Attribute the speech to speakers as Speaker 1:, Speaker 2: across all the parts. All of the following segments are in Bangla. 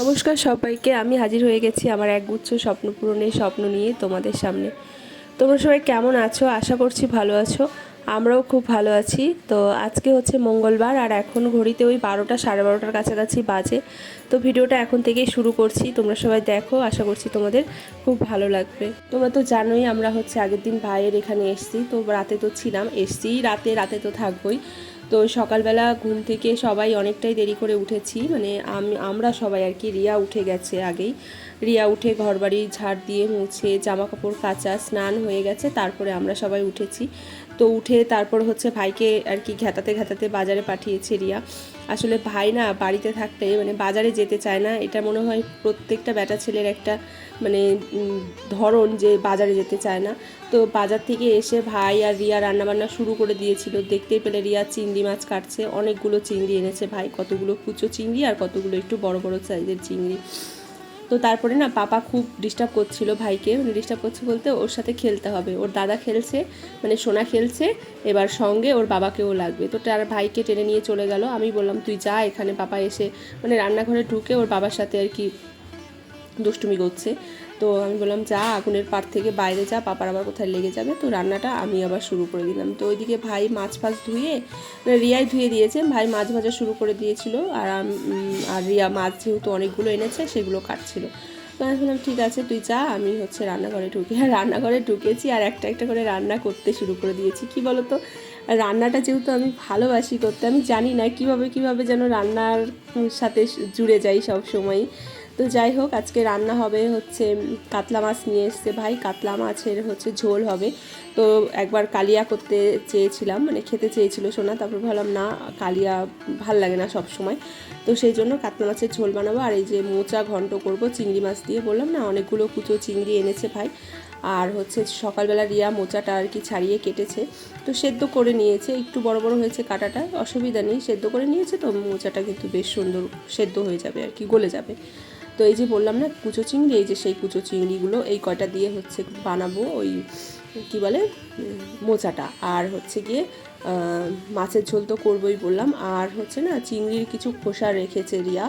Speaker 1: নমস্কার সবাইকে, আমি হাজির হয়ে গেছি আমার একগুচ্ছ স্বপ্ন পূরণের স্বপ্ন নিয়ে তোমাদের সামনে। তোমরা সবাই কেমন আছো? আশা করছি ভালো আছো। আমরাও খুব ভালো আছি। তো আজকে হচ্ছে মঙ্গলবার আর এখন ঘড়িতে ওই বারোটা, সাড়ে বারোটার কাছাকাছি বাজে। তো ভিডিওটা এখন থেকেই শুরু করছি। তোমরা সবাই দেখো, আশা করছি তোমাদের খুব ভালো লাগবে। তোমরা তো জানোই আমরা হচ্ছে আগের দিন ভাইয়ের এখানে এসছি। তো রাতে তো ছিলাম, এসছি রাতে রাতে তো থাকবোই। তো সকালবেলা ঘুম থেকে সবাই অনেকটাই দেরি করে উঠেছি। মানে আমি, আমরা সবাই আর কি, রিয়া উঠে গেছে আগেই। রিয়া উঠে ঘরবাড়ি ঝাড় দিয়ে মুছে জামা কাপড় কাচা, স্নান হয়ে গেছে, তারপরে আমরা সবাই উঠেছি। তো উঠে তারপর হচ্ছে ভাইকে আর কি ঘেতাতে ঘেতাতে বাজারে পাঠিয়েছে রিয়া। আসলে ভাই না বাড়িতে থাকতে মানে বাজারে যেতে চায় না। এটা মনে হয় প্রত্যেকটা বেটা ছেলের একটা মানে ধরন যে বাজারে যেতে চায় না। তো বাজার থেকে এসে ভাই আর রিয়া রান্নাবান্না শুরু করে দিয়েছিল। দেখতেই পেলে রিয়া চিংড়ি মাছ কাটছে। অনেকগুলো চিংড়ি এনেছে ভাই। কতগুলো কুচো চিংড়ি আর কতগুলো একটু বড় বড় সাইজের চিংড়ি। তো তারপরে না পাপা খুব ডিস্টার্ব করছিল ভাইকে। মানে ডিস্টার্ব করছে বলতে ওর সাথে খেলতে হবে। ওর দাদা খেলছে মানে সোনা খেলছে, এবার সঙ্গে ওর বাবাকেও লাগবে। তো তার ভাইকে টেনে নিয়ে চলে গেল। আমি বললাম, তুই যা এখানে, পাপা এসে মানে রান্নাঘরে ঢুকে ওর বাবার সাথে আর কি দুষ্টুমি করছে। তো আমি বললাম, যা, আগুনের পাড় থেকে বাইরে যা, পাপার আবার কোথায় লেগে যাবে? তো রান্নাটা আমি আবার শুরু করে দিলাম। তো ওইদিকে ভাই মাছ ফাছ ধুয়ে মানে রিয়াই ধুয়ে দিয়েছে। ভাই মাছ ভাজা শুরু করে দিয়েছিল আর আর রিয়া মাছ যেহেতু অনেকগুলো এনেছে, সেগুলো কাটছিল। তো আমি বললাম, ঠিক আছে, তুই যা, আমি হচ্ছে রান্নাঘরে ঢুকে রান্নাঘরে ঢুকেছি আর একটা একটা করে রান্না করতে শুরু করে দিয়েছি। কি বলতো? রান্নাটা যেহেতু আমি ভালোবাসি করতে, আমি জানি না কীভাবে কীভাবে যেন রান্নার সাথে জুড়ে যাই সব সময় তো যাই হোক, আজকে রান্না হবে হচ্ছে কাতলা মাছ নিয়ে এসছে ভাই। কাতলা মাছের হচ্ছে ঝোল হবে। তো একবার কালিয়া করতে চেয়েছিলাম মানে খেতে চেয়েছিল সোনা। তারপর ভাবলাম, না, কালিয়া ভালো লাগে না সব সময় তো সেই জন্য কাতলা মাছের ঝোল বানাবো। আর এই যে মোচা ঘন্ট করব চিংড়ি মাছ দিয়ে, বললাম, না, অনেকগুলো কুচো চিংড়ি এনেছে ভাই। আর হচ্ছে সকালবেলা রিয়া মোচাটা আর কি ছাড়িয়ে কেটেছে। তো সেদ্ধ করে নিয়েছে। একটু বড় বড় হয়েছে কাটাটা, অসুবিধা নেই। সেদ্ধ করে নিয়েছে তো, মোচাটা কিন্তু বেশ সুন্দর সেদ্ধ হয়ে যাবে আর কি, গলে যাবে। তো এই যে বললাম না, কুচো চিংড়ি, এই যে সেই কুচো চিংড়িগুলো এই কয়টা দিয়ে হচ্ছে বানাবো, ওই কি বলে মোচাটা। আর হচ্ছে গিয়ে মাছের ঝোল তো করবোই বললাম। আর হচ্ছে না, চিংড়ির কিছু খোসা রেখেছে রিয়া।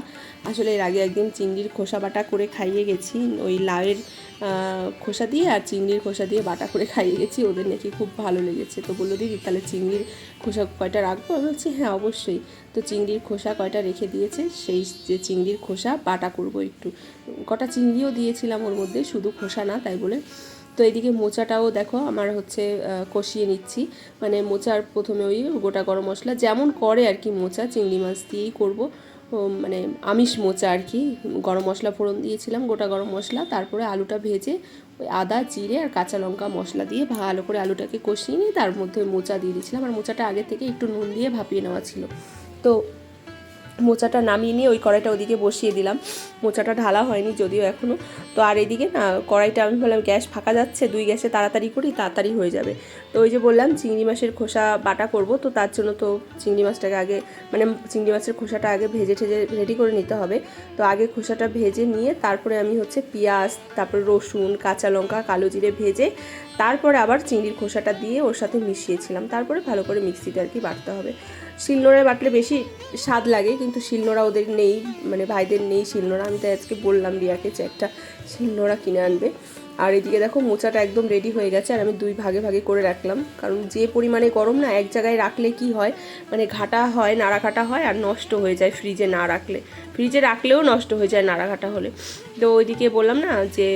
Speaker 1: আসলে এর আগে একদিন চিংড়ির খোসা বাটা করে খাইয়ে গেছি। ওই লাউয়ের খোসা দিয়ে আর চিংড়ির খোসা দিয়ে বাটা করে খাইয়ে গেছি। ওদের নাকি খুব ভালো লেগেছে। তো বলল, দিদি, তাহলে চিংড়ির খোসা কয়টা রাখব? আমি বলছি হ্যাঁ অবশ্যই। তো চিংড়ির খোসা কয়টা রেখে দিয়েছে, সেই যে চিংড়ির খোসা বাটা করব একটু। কটা চিংড়িও দিয়েছিলাম ওর মধ্যে, শুধু খোসা না, তাই বলে তো এদিকে মোচাটাও দেখো আমার হচ্ছে কষিয়ে নিচ্ছি। মানে মোচার প্রথমে ওই গোটা গরম মশলা, যেমন করে আর কি মোচা, চিংড়ি মাছ দিয়েই করব। মানে আমিষ মোচা আর কি, গরম মশলা ফোড়ন দিয়েছিলাম গোটা গরম মশলা, তারপরে আলুটা ভেজে ওই আদা, জিরে আর কাঁচা লঙ্কা মশলা দিয়ে ভালো করে আলুটাকে কষিয়ে নিয়ে তার মধ্যে মোচা দিয়ে দিয়েছিলাম। আর মোচাটা আগে থেকে একটু নুন দিয়ে ভাপিয়ে নেওয়া ছিল। তো মোচাটা নামিয়ে নিয়ে ওই কড়াইটা ওদিকে বসিয়ে দিলাম। মোচাটা ঢালা হয়নি যদিও এখনও তো আর এদিকে না, কড়াইটা আমি বললাম গ্যাস ফাঁকা যাচ্ছে, দুই গ্যাসে তাড়াতাড়ি করি, তাড়াতাড়ি হয়ে যাবে। তো ওই যে বললাম, চিংড়ি মাছের খোসা বাটা করব, তো তার জন্য তো চিংড়ি মাছটাকে আগে মানে চিংড়ি মাছের খোসাটা আগে ভেজে ঠেজে রেডি করে নিতে হবে। তো আগে খোসাটা ভেজে নিয়ে তারপরে আমি হচ্ছে পেঁয়াজ, তারপরে রসুন, কাঁচা লঙ্কা, কালো জিরে ভেজে তারপরে আবার চিংড়ির খোসাটা দিয়ে ওর সাথে মিশিয়েছিলাম। তারপরে ভালো করে মিক্সিতে আর কি বাটতে হবে। শিলনোড়ায় বাটলে বেশি স্বাদ লাগে, কিন্তু শিলনোড়া ওদের নেই মানে ভাইদের নেই শিলনোড়া। আমি তাই আজকে বললাম রিয়াকে যে একটা শিলনোড়া কিনে আনবে। আর এদিকে দেখো মোচাটা একদম রেডি হয়ে গেছে আর আমি দুই ভাগে ভাগে করে রাখলাম। কারণ যে পরিমাণে গরম না, এক জায়গায় রাখলে কি হয় মানে ঘাটা হয় নাড়া ঘাটা হয় আর নষ্ট হয়ে যায় ফ্রিজে না রাখলে। ফ্রিজে রাখলেও নষ্ট হয়ে যায় নাড়া ঘাটা হলে। তো ওইদিকে বললাম না যে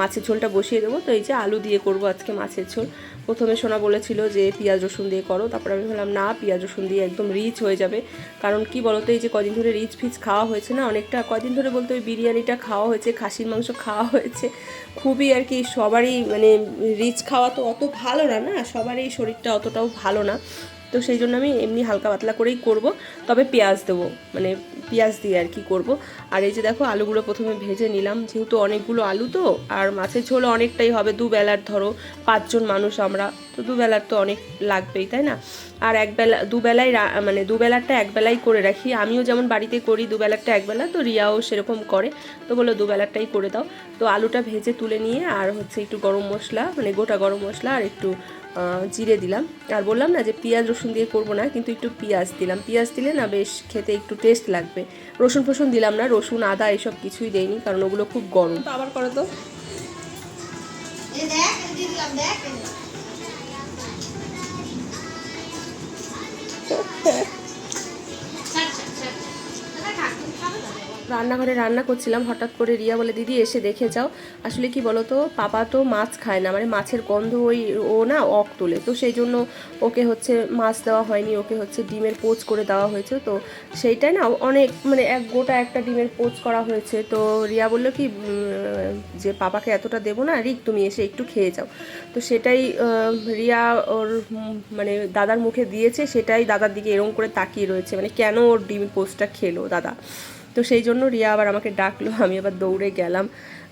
Speaker 1: মাছের ঝোলটা বসিয়ে দেবো। তো এই যে আলু দিয়ে করব আজকে মাছের ঝোল। প্রথমে সোনা বলেছিল যে পেঁয়াজ রসুন দিয়ে করো, তারপরে আমি ভাবলাম, না, পেঁয়াজ রসুন দিয়ে একদম রিচ হয়ে যাবে। কারণ কি বলতো, এই যে কদিন ধরে রিচ ফিচ খাওয়া হয়েছে না, অনেকটা কদিন ধরে বলতে ওই বিরিয়ানিটা খাওয়া হয়েছে, খাসির মাংস খাওয়া হয়েছে। খুবই আর কি সবারই মানে রিচ খাওয়া তো অত ভালো না না? সবারই শরীরটা অতটাও ভালো না। তো সেই জন্য আমি এমনি হালকা পাতলা করেই করব, তবে পেঁয়াজ দেবো মানে পেঁয়াজ দিয়ে আর কি করব। আর এই যে দেখো আলুগুলো প্রথমে ভেজে নিলাম, যেহেতু অনেকগুলো আলু তো, আর মাছের ঝোল অনেকটাই হবে, দুবেলার ধরো পাঁচজন মানুষ আমরা, তো দুবেলার তো অনেক লাগবেই, তাই না? আর একবেলা দুবেলায় মানে দুবেলারটা একবেলাই করে রাখি, আমিও যেমন বাড়িতে করি দুবেলারটা একবেলা, তো রিয়াও সেরকম করে, তো বলল দুবেলারটাই করে দাও। তো আলুটা ভেজে তুলে নিয়ে, আর হচ্ছে একটু গরম মশলা মানে গোটা গরম মশলা, আর একটু জিরে দিলাম। আর বললাম না যে পেঁয়াজ রসুন দিয়ে করব না কিন্তু একটু পেঁয়াজ দিলাম। পেঁয়াজ দিলে না বেশ খেতে একটু টেস্ট লাগবে। রসুন ফসুন দিলাম না রসুন আদা এসব কিছুই দেয়নি কারণ ওগুলো খুব গরম। তো আবার করো তো।
Speaker 2: দেখ।
Speaker 1: রান্নাঘরে রান্না করছিলাম, হঠাৎ করে রিয়া বলে, দিদি, এসে দেখে যাও। আসলে কি বলতো, পাপা তো মাছ খায় না মানে মাছের গন্ধ ওই, ও না, অক তোলে। তো সেই জন্য ওকে হচ্ছে মাছ দেওয়া হয়নি, ওকে হচ্ছে ডিমের পোচ করে দেওয়া হয়েছে। তো সেইটাই না, অনেক মানে এক গোটা একটা ডিমের পোচ করা হয়েছে। তো রিয়া বলল কি যে পাপাকে এতটা দেবো না, রিক, তুমি এসে একটু খেয়ে যাও। তো সেটাই রিয়া ওর মানে দাদার মুখে দিয়েছে, সেটাই দাদার দিকে এরম করে তাকিয়ে রয়েছে। মানে কেন ওর ডিম পোচটা খেলো দাদা? তো সেই জন্য রিয়া আবার আমাকে ডাকলো, আমি আবার দৌড়ে গেলাম।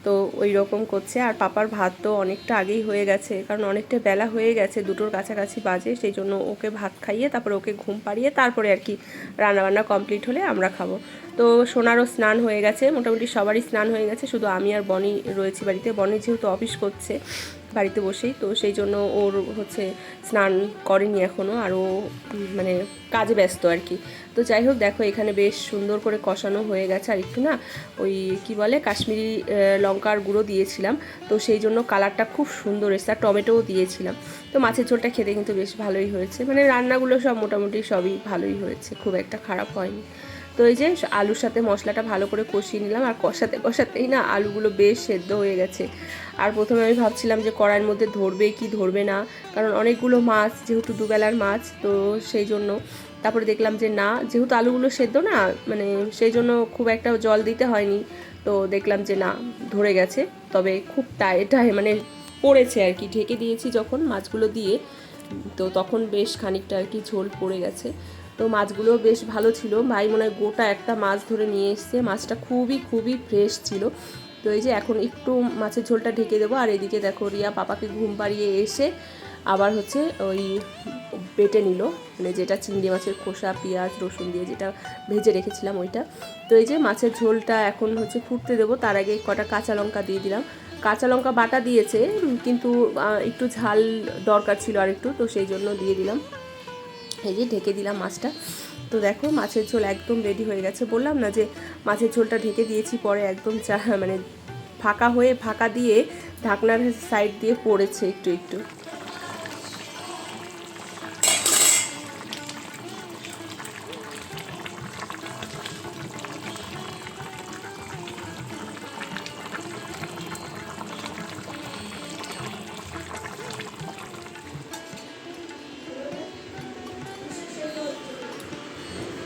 Speaker 1: তো ওই রকম করছে, আর পাপার ভাত তো অনেকটা আগেই হয়ে গেছে, কারণ অনেকটা বেলা হয়ে গেছে, দুটোর কাছাকাছি বাজে, সেই জন্য ওকে ভাত খাইয়ে তারপরে ওকে ঘুম পাড়িয়ে তারপরে আর কি রান্নাবান্না কমপ্লিট হলে আমরা খাব। তো সোনারও স্নান হয়ে গেছে, মোটামুটি সবারই স্নান হয়ে গেছে, শুধু আমি আর বনি রয়েছি বাড়িতে, বনি যেহেতু অফিস করছে। বাড়িতে বসেই। তো সেই জন্য ওর হচ্ছে স্নান করেনি এখনও আর ও মানে কাজে ব্যস্ত আর কি। তো যাই হোক, দেখো এখানে বেশ সুন্দর করে কষানো হয়ে গেছে আর একটু না ওই কি বলে কাশ্মীরি লঙ্কার গুঁড়ো দিয়েছিলাম। তো সেই জন্য কালারটা খুব সুন্দর এসেছে আর টমেটোও দিয়েছিলাম। তো মাছের ঝোলটা খেতে কিন্তু বেশ ভালোই হয়েছে। মানে রান্নাগুলো সব মোটামুটি সবই ভালোই হয়েছে, খুব একটা খারাপ হয়নি। তো এই যে আলুর সাথে মশলাটা ভালো করে কষিয়ে নিলাম, আর কষাতে কষাতেই না আলুগুলো বেশ সেদ্ধ হয়ে গেছে। আর প্রথমে আমি ভাবছিলাম যে কড়াইয়ের মধ্যে ধরবে কি ধরবে না, কারণ অনেকগুলো মাছ যেহেতু দুবেলার মাছ, তো সেই জন্য। তারপরে দেখলাম যে না, যেহেতু আলুগুলো সেদ্ধ না মানে সেই জন্য খুব একটা জল দিতে হয়নি। তো দেখলাম যে না, ধরে গেছে। তবে খুব টাইটাই মানে পড়েছে আর কি, ঢেকে দিয়েছি যখন মাছগুলো দিয়ে। তো তখন বেশ খানিকটা আর কি ঝোল পড়ে গেছে। তো মাছগুলো বেশ ভালো ছিল। ভাই মনে হয় গোটা একটা মাছ ধরে নিয়ে এসছে। মাছটা খুবই খুবই ফ্রেশ ছিল। তো এই যে এখন একটু মাছের ঝোলটা ঢেকে দেবো। আর এদিকে দেখো রিয়া পাপাকে ঘুম পাড়িয়ে এসে আবার হচ্ছে ওই বেটে নিল। মানে যেটা চিংড়ি মাছের খোসা, পেঁয়াজ, রসুন দিয়ে যেটা ভেজে রেখেছিলাম ওইটা। তো এই যে মাছের ঝোলটা এখন হচ্ছে ফুটতে দেবো। তার আগে কটা কাঁচা লঙ্কা দিয়ে দিলাম। কাঁচা লঙ্কা বাটা দিয়েছে, কিন্তু একটু ঝাল দরকার ছিল আর একটু তো সেই জন্য দিয়ে দিলাম। যে ঢেকে দিলাম মাছটা। তো দেখো, মাছের ঝোল একদম রেডি হয়ে গেছে। বললাম না যে মাছের ঝোলটা ঢেকে দিয়েছি, পরে একদম চা মানে ফাঁকা হয়ে, ফাঁকা দিয়ে ঢাকনার সাইড দিয়ে পড়েছে একটু একটু।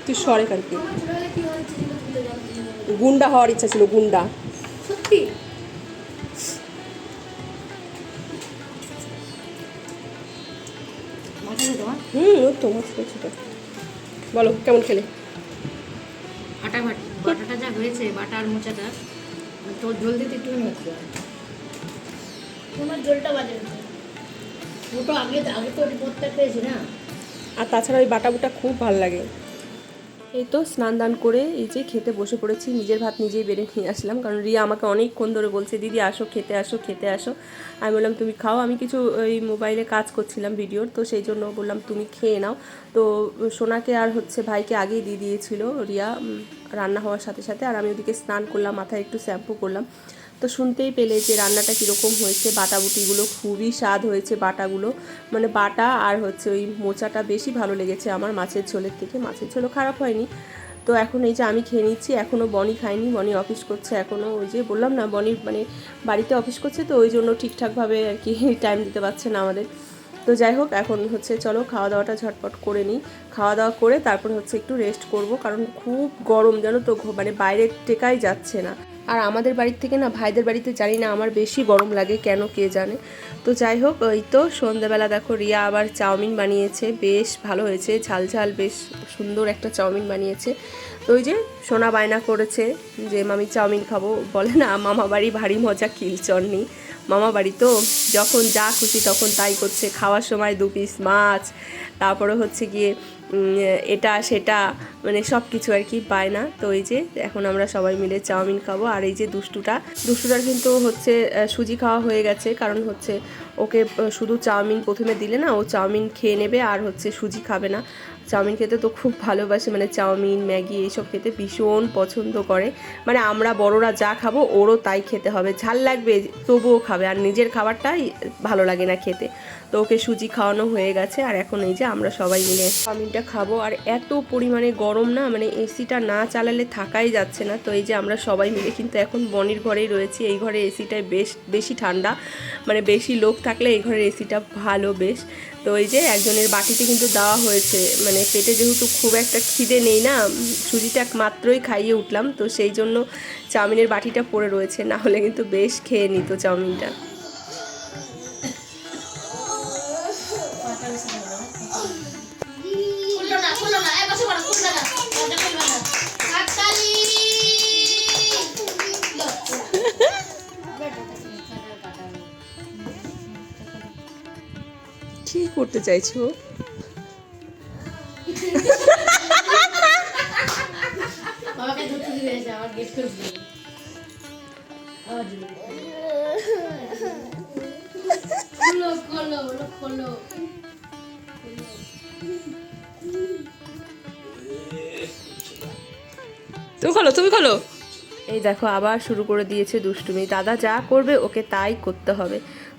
Speaker 1: তুই সরে
Speaker 2: ছোটবেলায় কি।
Speaker 1: গুন্ডা হওয়ার ইচ্ছা ছিল গুন্ডা।
Speaker 2: সত্যি? তোমার?
Speaker 1: হুম ওই তো মাছ ছোট। বলো কেমন খেলে?
Speaker 2: আটা বাট বাটাটা যা হয়েছে বাটা আর মোচাটা তোর জল দিতে একটুখানি হচ্ছে। তোমার জলটা বাজে ওটা আগে আগে তো রিপোর্টটা পেয়েছি না।
Speaker 1: আর তাছাড়া ওই বাটা বুটা খুব ভালো লাগে। এই তো স্নান দান করে এই যে খেতে বসে পড়েছি, নিজের ভাত নিজেই বেড়ে নিয়ে আসলাম। কারণ রিয়া আমাকে অনেকক্ষণ ধরে বলছে, দিদি, আসো, খেতে আসো খেতে আসো। আমি বললাম, তুমি খাও। আমি কিছু ওই মোবাইলে কাজ করছিলাম ভিডিওর, তো সেই জন্য বললাম, তুমি খেয়ে নাও। তো সোনাকে আর হচ্ছে ভাইকে আগেই দিয়ে দিয়েছিল রিয়া রান্না হওয়ার সাথে সাথে। আর আমি ওদিকে স্নান করলাম, মাথায় একটু শ্যাম্পু করলাম। তো শুনতেই পেলে যে রান্নাটা কীরকম হয়েছে। বাটাবুটিগুলো খুবই স্বাদ হয়েছে বাটাগুলো। মানে বাটা আর হচ্ছে ওই মোচাটা বেশি ভালো লেগেছে আমার মাছের ঝোলের থেকে। মাছের ঝোলও খারাপ হয়নি। তো এখন এই যে আমি খেয়ে নিচ্ছি এখনও বনি খায়নি বনি অফিস করছে এখনও ওই যে বললাম না, বনি মানে বাড়িতে অফিস করছে তো ওই জন্য ঠিকঠাকভাবে আর কি টাইম দিতে পারছে না আমাদের। তো যাই হোক, এখন হচ্ছে চলো খাওয়া দাওয়াটা ঝটপট করে নিই। খাওয়া দাওয়া করে তারপর হচ্ছে একটু রেস্ট করব, কারণ খুব গরম জানো তো মানে বাইরে টেকাই যাচ্ছে না। আর আমাদের বাড়ির থেকে না, ভাইদের বাড়িতে জানি না আমার বেশি গরম লাগে, কেন কে জানে। তো যাই হোক ওই তো সন্ধ্যাবেলা দেখো রিয়া আবার চাউমিন বানিয়েছে, বেশ ভালো হয়েছে, ঝাল ঝাল, বেশ সুন্দর একটা চাউমিন বানিয়েছে। তো ওই যে সোনা বায়না করেছে যে, মামি, চাউমিন খাব। বলে না, মামা বাড়ি ভারী মজা কিলচর নেই মামা বাড়ি তো যখন যা খুশি তখন তাই করছে। খাওয়ার সময় দু পিস মাছ, তারপরে হচ্ছে গিয়ে এটা, সেটা মানে সব কিছু আর কি পায় না। তো এই যে, এখন আমরা সবাই মিলে চাউমিন খাব। আর এই যে দুষ্টুটা, দুষ্টুটার কিন্তু হচ্ছে সুজি খাওয়া হয়ে গেছে। কারণ হচ্ছে ওকে শুধু চাউমিন প্রথমে দিলে না, ও চাউমিন খেয়ে নেবে আর হচ্ছে সুজি খাবে না। চাউমিন খেতে তো খুব ভালোবাসে মানে চাউমিন, ম্যাগি এইসব খেতে ভীষণ পছন্দ করে। মানে আমরা বড়রা যা খাব, ওরও তাই খেতে হবে। ঝাল লাগবে, তবুও খাবে। আর নিজের খাবারটাই ভালো লাগে না খেতে। তো ওকে সুজি খাওয়ানো হয়ে গেছে। আর এখন এই যে আমরা সবাই মিলে চাউমিনটা খাব। আর এত পরিমাণে গরম না মানে এসিটা না চালালে থাকাই যাচ্ছে না। তো এই যে আমরা সবাই মিলে, কিন্তু এখন বনির ঘরেই রয়েছি। এই ঘরে এসিটাই বেশ, বেশি ঠান্ডা মানে বেশি লোক থাকলে এই ঘরের এসিটা ভালো বেশ। তো এই যে একজনের বাটিতে কিন্তু দেওয়া হয়েছে মানে পেটে যেহেতু খুব একটা খিদে নেই না, সুজিটা মাত্রই খাইয়ে উঠলাম। তো সেই জন্য চাউমিনের বাটিটা পড়ে রয়েছে, না হলে কিন্তু বেশ খেয়ে নিত চাউমিনটা।
Speaker 3: খোলো ওলো খোলো।
Speaker 1: তুমি খোলো তুমি খোলো। এই দেখো আবার শুরু করে দিয়েছে দুষ্টুমি। দাদা যা করবে ওকে তাই করতে হবে।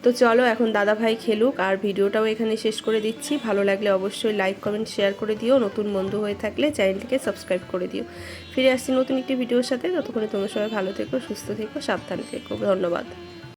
Speaker 1: তো চলো, এখন দাদা ভাই খেলুক আর ভিডিওটাও এখানে শেষ করে দিচ্ছি। ভালো লাগলে অবশ্যই লাইক কমেন্ট শেয়ার করে দিও। নতুন বন্ধু হয়ে থাকলে চ্যানেলটিকে সাবস্ক্রাইব করে দিও। ফিরে আসছি নতুন একটি ভিডিওর সাথে। ততক্ষণে তোমরা সবাই ভালো থেকো, সুস্থ থেকো, সাবধানে থেকো। ধন্যবাদ।